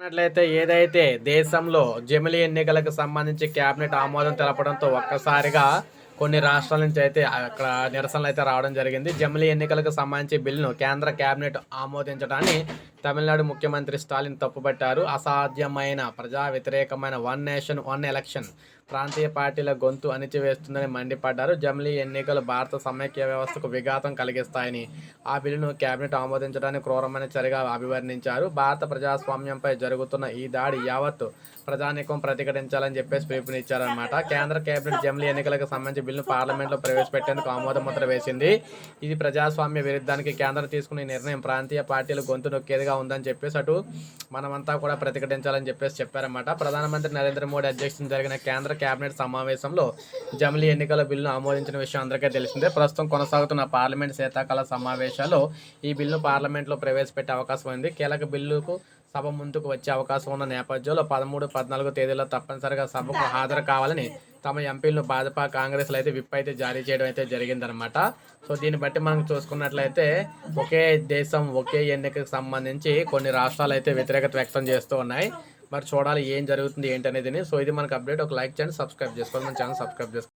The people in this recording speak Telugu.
చూసినట్లయితే ఏదైతే దేశంలో జమిలీ ఎన్నికలకు సంబంధించి కేబినెట్ ఆమోదం తెలపడంతో ఒక్కసారిగా కొన్ని రాష్ట్రాల నుంచి అయితే అక్కడ నిరసనలు అయితే రావడం జరిగింది. జమిలీ ఎన్నికలకు సంబంధించి బిల్లును కేంద్ర కేబినెట్ ఆమోదించడాన్ని తమిళనాడు ముఖ్యమంత్రి స్టాలిన్ తప్పుపట్టారు. అసాధ్యమైన ప్రజా వ్యతిరేకమైన వన్ నేషన్ వన్ ఎలక్షన్ ప్రాంతీయ పార్టీల గొంతు అణిచివేస్తుందని మండిపడ్డారు. జమిలీ ఎన్నికలు భారత సమైక్య వ్యవస్థకు విఘాతం కలిగిస్తాయని ఆ బిల్లును కేబినెట్ ఆమోదించడానికి క్రూరమైన చర్యగా అభివర్ణించారు. భారత ప్రజాస్వామ్యంపై జరుగుతున్న ఈ దాడి యావత్ ప్రజానీకం ప్రతిఘటించాలని చెప్పేసి పిలుపునిచ్చారనమాట కేంద్ర కేబినెట్ జమిలీ ఎన్నికలకు సంబంధించి బిల్లును పార్లమెంట్లో ప్రవేశపెట్టేందుకు ఆమోద ముద్ర వేసింది. ఇది ప్రజాస్వామ్య విరుద్ధానికి కేంద్రం తీసుకునే నిర్ణయం. ప్రాంతీయ పార్టీలు గొంతు నొక్కేదిగా ఉందని చెప్పేసి అటు మనమంతా కూడా ప్రతిఘటించాలని చెప్పేసి చెప్పారన్నమాట. ప్రధానమంత్రి నరేంద్ర మోడీ అధ్యక్షతన జరిగిన కేంద్ర కేబినెట్ సమావేశంలో జమిలీ ఎన్నికల బిల్లును ఆమోదించిన విషయం అందరికీ తెలిసిందే. ప్రస్తుతం కొనసాగుతున్న పార్లమెంట్ శీతాకాల సమావేశాల్లో ఈ బిల్లును పార్లమెంట్లో ప్రవేశపెట్టే అవకాశం ఉంది. కీలక బిల్లుకు సభ ముందుకు వచ్చే అవకాశం ఉన్న నేపథ్యంలో పదమూడు పద్నాలుగు తేదీలో తప్పనిసరిగా సభకు హాజరు కావాలని తమ ఎంపీలను భాజపా కాంగ్రెస్లు అయితే విప్ అయితే జారీ చేయడం అయితే జరిగిందనమాట సో దీన్ని బట్టి మనం చూసుకున్నట్లయితే ఒకే దేశం ఒకే ఎన్నికకు సంబంధించి కొన్ని రాష్ట్రాలు అయితే వ్యతిరేకత వ్యక్తం చేస్తూ ఉన్నాయి. మరి చూడాలి ఏం జరుగుతుంది ఏంటి అనేది సో ఇది మనకు అప్డేట్. ఒక లైక్ చేయండి సబ్స్క్రైబ్ చేసుకోవాలి. మన ఛానల్ సబ్స్క్రైబ్ చేసుకోండి